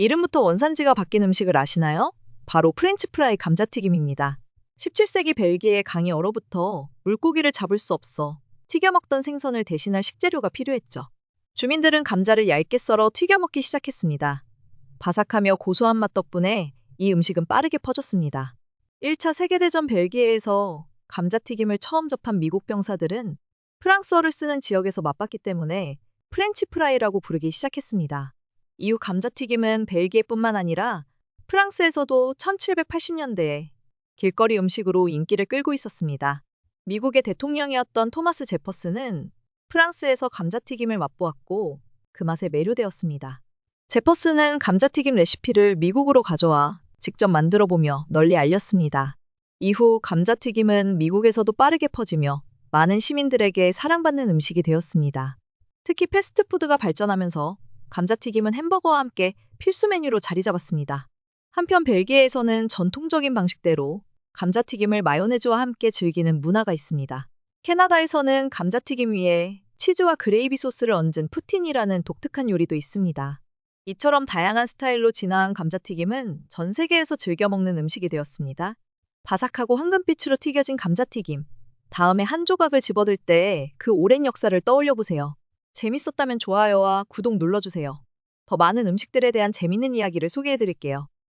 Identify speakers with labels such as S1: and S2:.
S1: 이름부터 원산지가 바뀐 음식을 아시나요? 바로 프렌치 프라이 감자튀김입니다. 17세기 벨기에 강이 얼어부터 물고기를 잡을 수 없어 튀겨 먹던 생선을 대신할 식재료가 필요했죠. 주민들은 감자를 얇게 썰어 튀겨 먹기 시작했습니다. 바삭하며 고소한 맛 덕분에 이 음식은 빠르게 퍼졌습니다. 1차 세계대전 벨기에에서 감자튀김을 처음 접한 미국 병사들은 프랑스어를 쓰는 지역에서 맛봤기 때문에 프렌치 프라이라고 부르기 시작했습니다. 이후 감자튀김은 벨기에뿐만 아니라 프랑스에서도 1780년대에 길거리 음식으로 인기를 끌고 있었습니다. 미국의 대통령이었던 토마스 제퍼스는 프랑스에서 감자튀김을 맛보았고 그 맛에 매료되었습니다. 제퍼스는 감자튀김 레시피를 미국으로 가져와 직접 만들어 보며 널리 알렸습니다. 이후 감자튀김은 미국에서도 빠르게 퍼지며 많은 시민들에게 사랑받는 음식이 되었습니다. 특히 패스트푸드가 발전하면서 감자튀김은 햄버거와 함께 필수 메뉴로 자리 잡았습니다. 한편 벨기에에서는 전통적인 방식대로 감자튀김을 마요네즈와 함께 즐기는 문화가 있습니다. 캐나다에서는 감자튀김 위에 치즈와 그레이비 소스를 얹은 푸틴이라는 독특한 요리도 있습니다. 이처럼 다양한 스타일로 진화한 감자튀김은 전 세계에서 즐겨 먹는 음식이 되었습니다. 바삭하고 황금빛으로 튀겨진 감자튀김. 다음에 한 조각을 집어들 때 그 오랜 역사를 떠올려 보세요. 재밌었다면 좋아요와 구독 눌러주세요. 더 많은 음식들에 대한 재밌는 이야기를 소개해 드릴게요.